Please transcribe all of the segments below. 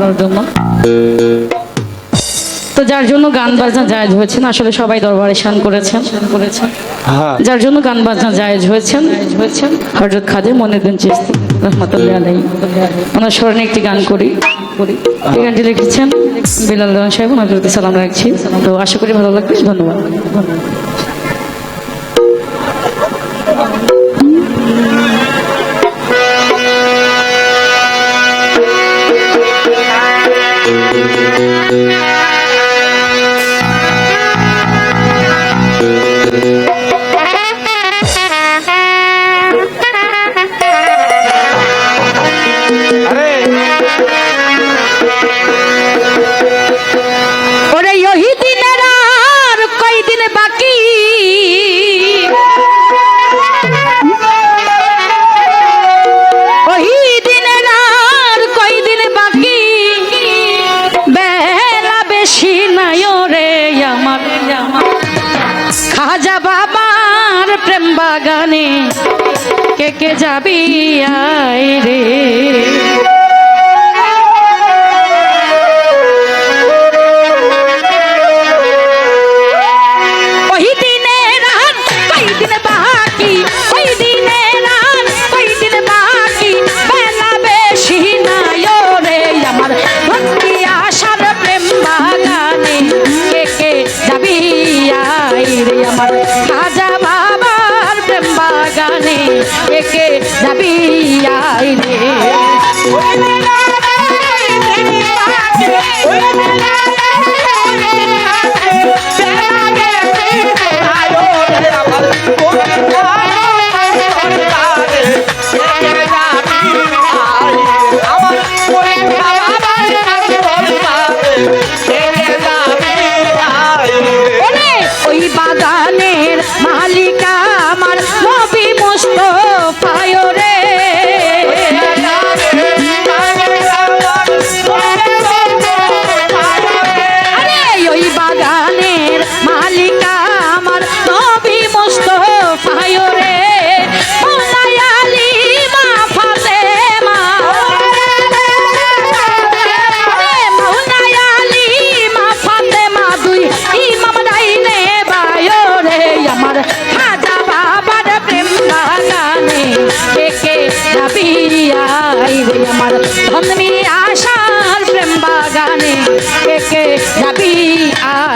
করার জন্য। তো যার জন্য গান বাজনা জায়জ হয়েছেন আসলে সবাই দরবারে শান করেছেন। করেছেন যার জন্য গান বাজনা জায়জ হয়েছেন হয়েছেন হজরত খাদে মনিরুদ্দিন চিস্তি রহমতুল্লাহ আলাই ওনার স্মরণে একটি গান করি। করি এই গানটি লিখেছেন বিলাল সাহেব ওনার সালাম রাখছি। তো আশা করি ভালো লাগবে। ধন্যবাদ ধন্যবাদ। বাবার প্রেম বাগানে কে কে যাবি আয় রে? রেখে যাবি আইলে Yeah.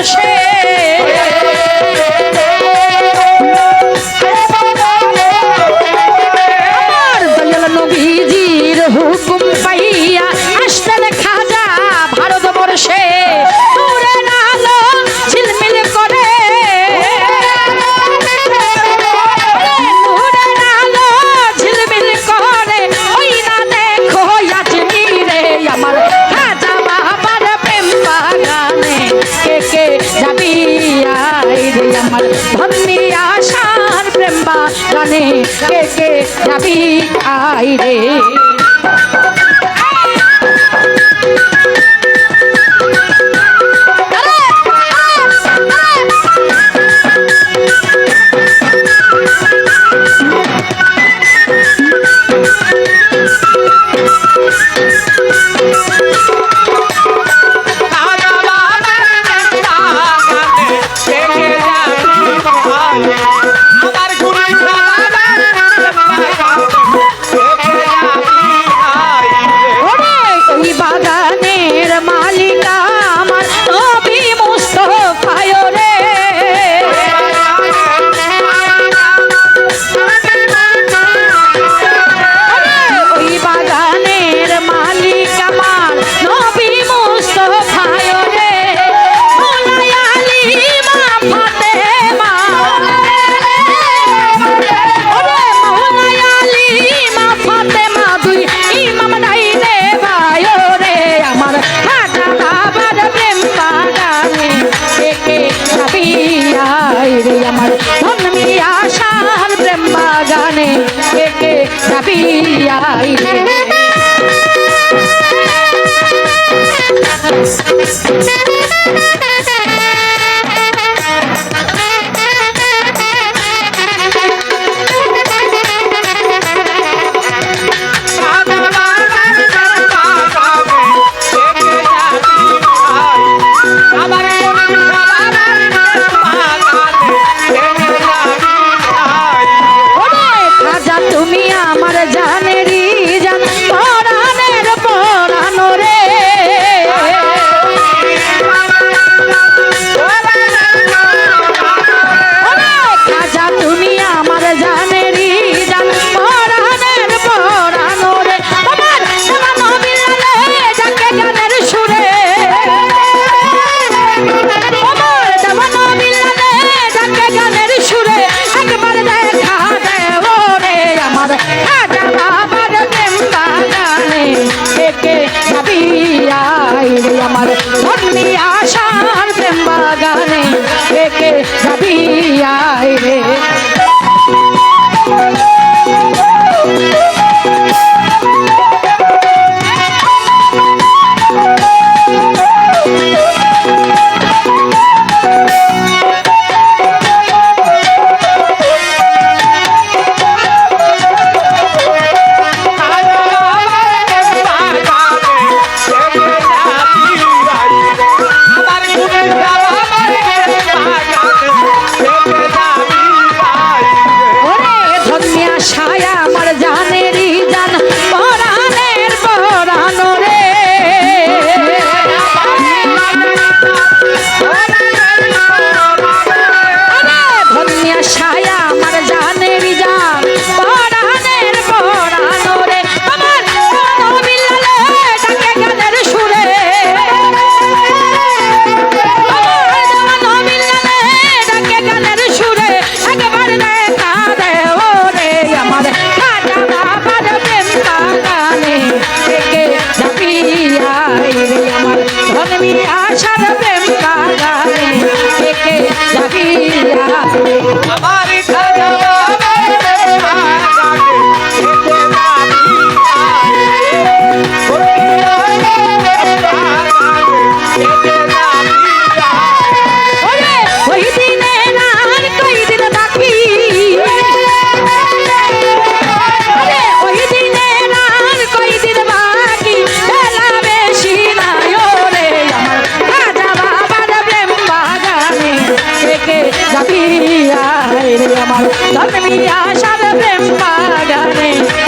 Bullshit! কে কে যাবি আই রে? বাগানে একে খাবিয়াই Thank আমার ধর্মী আশার প্রেম বাগানে একে যাবি রে।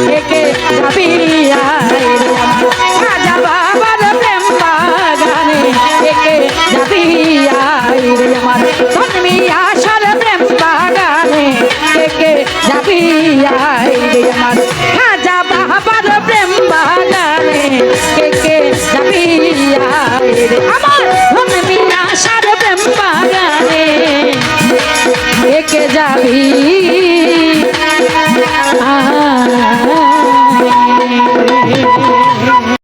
থেকে